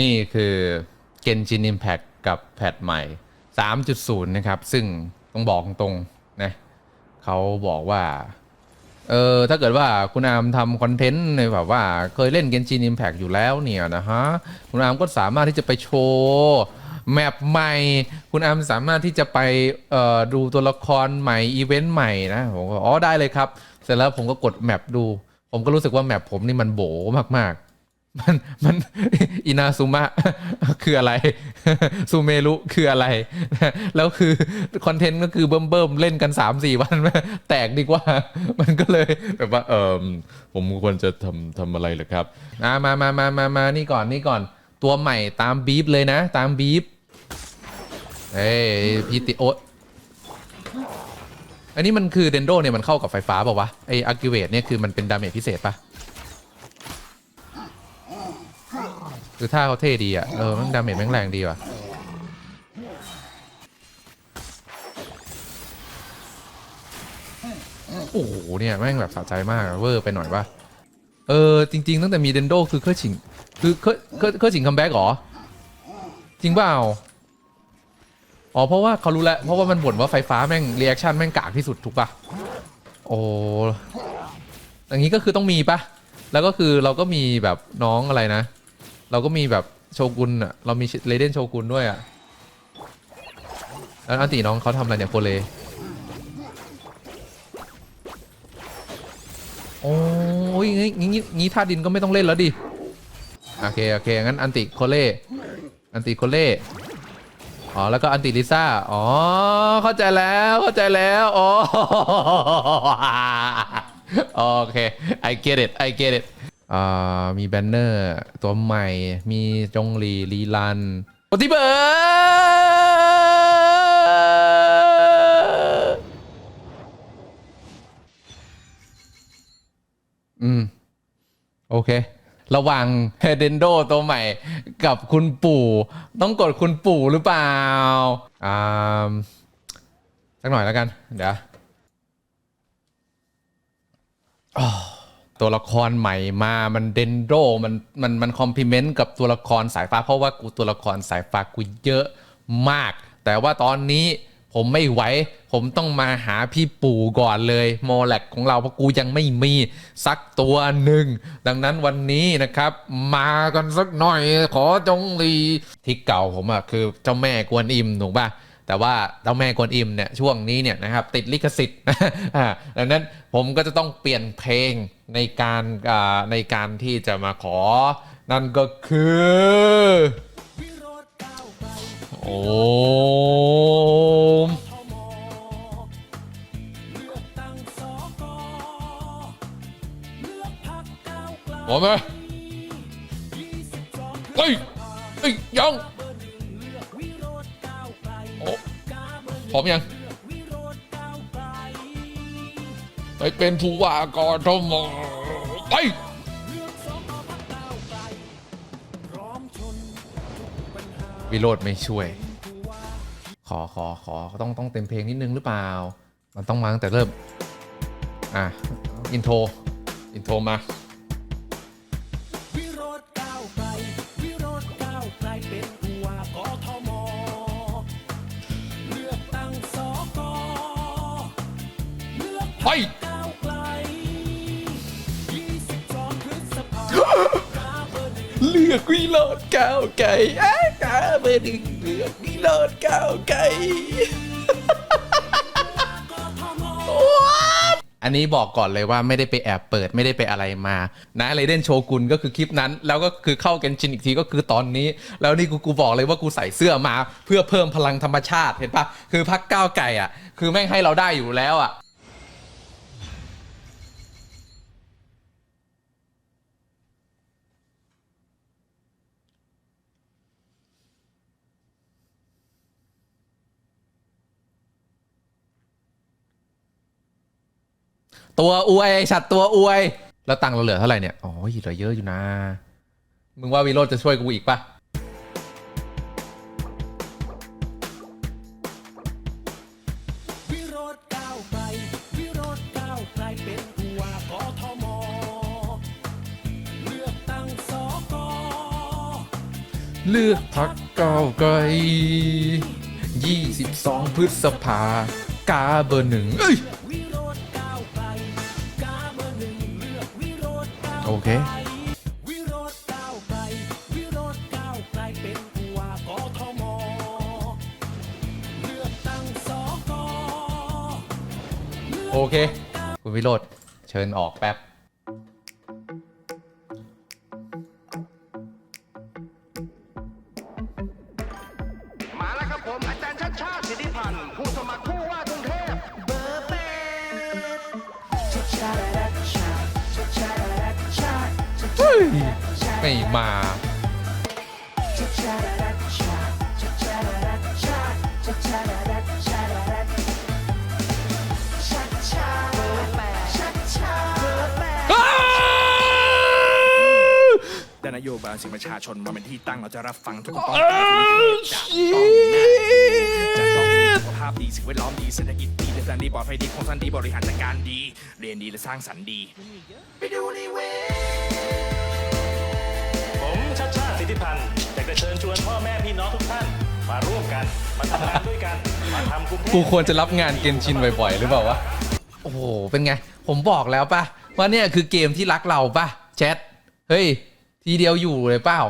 นี่คือ Genshin Impact กับแพทใหม่ 3.0 นะครับ ซึ่งต้องบอกตรงๆนะเขาบอกว่า เออถ้าเกิดว่าคุณอามทำคอนเทนต์ในแบบว่าเคยเล่น Genshin Impact อยู่แล้วเนี่ยนะฮะ คุณอามก็สามารถที่จะไปโชว์แมปใหม่ คุณอามสามารถที่จะไปดูตัวละครใหม่อีเวนต์ใหม่นะผมก็อ๋อได้เลยครับ เสร็จแล้วผมก็กดแมปดู ผมก็รู้สึกว่าแมปผมนี่มันโบมากๆ มันมันอินาซุมะคืออะไรซูเมรุคืออะไร แล้วคือคอนเทนต์ก็คือเบิ่มเบิ่มๆเล่นกัน3 4วัน แตกดีกว่า มันก็เลยแบบว่าเออผมควรจะทำทำอะไรเหรอครับอ่ามามามามามานี่ก่อนนี่ก่อนตัวใหม่ตามบีฟเลยนะ ตามบีฟเอ้ยพี่ติโอะอันนี้มันคือเดนโดเนี่ยมันเข้ากับไฟฟ้าเปล่าวะไออากิเวตเนี่ยคือมันเป็นดาเมจพิเศษปะ คือท่าเขาเท่ดีอะ เออแมันดาเมจแม่งแรงดีว่ะ โอ้โหเนี่ย แม่งแบบสะใจมากเวอร์ไปหน่อยป่ะ เออ จริง ๆ ตั้งแต่มีเดนโดคือเคยชิง คือเคยเคยเคยชิงคัมแบ็กเหรอ จริงเปล่าอ๋อ เพราะว่าเขารู้แล้ว เพราะว่ามันบ่นว่าไฟฟ้าแม่งรีแอคชั่นแม่งกากที่สุดถูกป่ะ โอ้อย่างนี้ก็คือต้องมีป่ะ แล้วก็คือเราก็มีแบบน้องอะไรนะ เราก็มีแบบโชกุนอะ เรามีเลเดนโชกุนด้วยอะ แล้วอันตีน้องเขาทำอะไรเนี่ยโคเลโอ้ยงี้งี้งี้ท่าดินก็ไม่ต้องเล่นแล้วดิ โอเค โอเค งั้นอันติโคเล่ อันติโคเล่ อ๋อ แล้วก็อันติลิซ่า อ๋อ เข้าใจแล้ว เข้าใจแล้วอ๋อโอเค I get it I get it มีแบนเนอร์ตัวใหม่ มีจงหลีลีลันโอติเบอร์อืม โอเค ระหว่างเฮเดนโดตัวใหม่ กับคุณปู่ ต้องกดคุณปู่หรือเปล่า อ่า สักหน่อยแล้วกัน เดี๋ยว ตัวละครใหม่มามันเดนโดมันมันมันคอมพลีเมนต์กับตัวละครสายฟ้า เพราะว่ากูตัวละครสายฟ้ากูเยอะมาก แต่ว่าตอนนี้ผมไม่ไหว ผมต้องมาหาพี่ปู่ก่อนเลยโมแลกของเราเพราะกูยังไม่มีสักตัวหนึ่ง ดังนั้นวันนี้นะครับ มากันสักหน่อยขอจงรีที่เก่าผมอะคือเจ้าแม่กวนอิมถูกป่ะ แต่ว่าเจ้าแม่กวนอิมเนี่ยช่วงนี้เนี่ยนะครับติดลิขสิทธิ์อ่าดังนั้นผมก็จะต้องเปลี่ยนเพลงในการอ่าในการที่จะมาขอ นั่นก็คือ โอ้มพร้อมไหมเฮ้ยเฮ้ยยัง พร้อมยังไปเป็นผู้ว่ากอทมไปวิโรธไม่ช่วย ขอขอขอต้องต้องเต็มเพลงนิดนึงหรือเปล่า มันต้องมาตั้งแต่เริ่ม อะ อินโทร อินโทรมา ไปเลือกวิโรดก้าวไก่อ้ากาเบอร์หนึ่งเลือกวิโรดก้าวไก่อันนี้บอกก่อนเลยว่าไม่ได้ไปแอบเปิดไม่ได้ไปอะไรมา นะไรเดนโชกุนก็คือคลิปนั้น แล้วก็คือเข้ากันชินอีกทีก็คือตอนนี้ แล้วนี่กูกูบอกเลยว่ากูใส่เสื้อมา เพื่อเพิ่มพลังธรรมชาติเห็นปะคือพักก้าวไก่อะ คือแม่งให้เราได้อยู่แล้วอะ ตัวอวยฉัดตัวอวย แล้วตังค์เราเหลือเท่าไหร่เนี่ย อ๋อเหลือเยอะอยู่นะ มึงว่าวิโรจน์จะช่วยกูอีกปะวิโรธก้าวไกลวิโรธก้าไกลเป็นผู้ว่ากทมเลือกตั้งสกเลือกพักก้าวไกล22 พฤษภากาเบอร์หนึ่งเอ้ย โอเคโอเค คุณวิโรธเชิญออกแป๊บ ยไม่มาอ้าวแต่นโยบายสิ่งประชาชนมาเป็นที่ตั้งเราจะรับฟังทุกข้ออ้าวชิจะต้องมีตสุขภาพดีสิ่งแวดล้อมดีเศรษฐกิจดีเดินทางดีปลอดภัยดีคงสั้นดีบริหารจัดการดี เรียนดีและสร้างสรรค์ดี ไปดูในเว็บ ผมชัดชาติสิทธิพันธ์อยากจะเชิญชวนพ่อแม่พี่น้องทุกท่าน มาร่วมกัน มาทำงานด้วยกัน มาทำกรุงเทพ กูควรจะรับงานเกนชินบ่อยๆ หรือเปล่าวะ โอ้โห เป็นไง ผมบอกแล้วปะว่าเนี่ยคือเกมที่รักเราปะแชท เฮ้ย ทีเดียวอยู่เลยเปล่า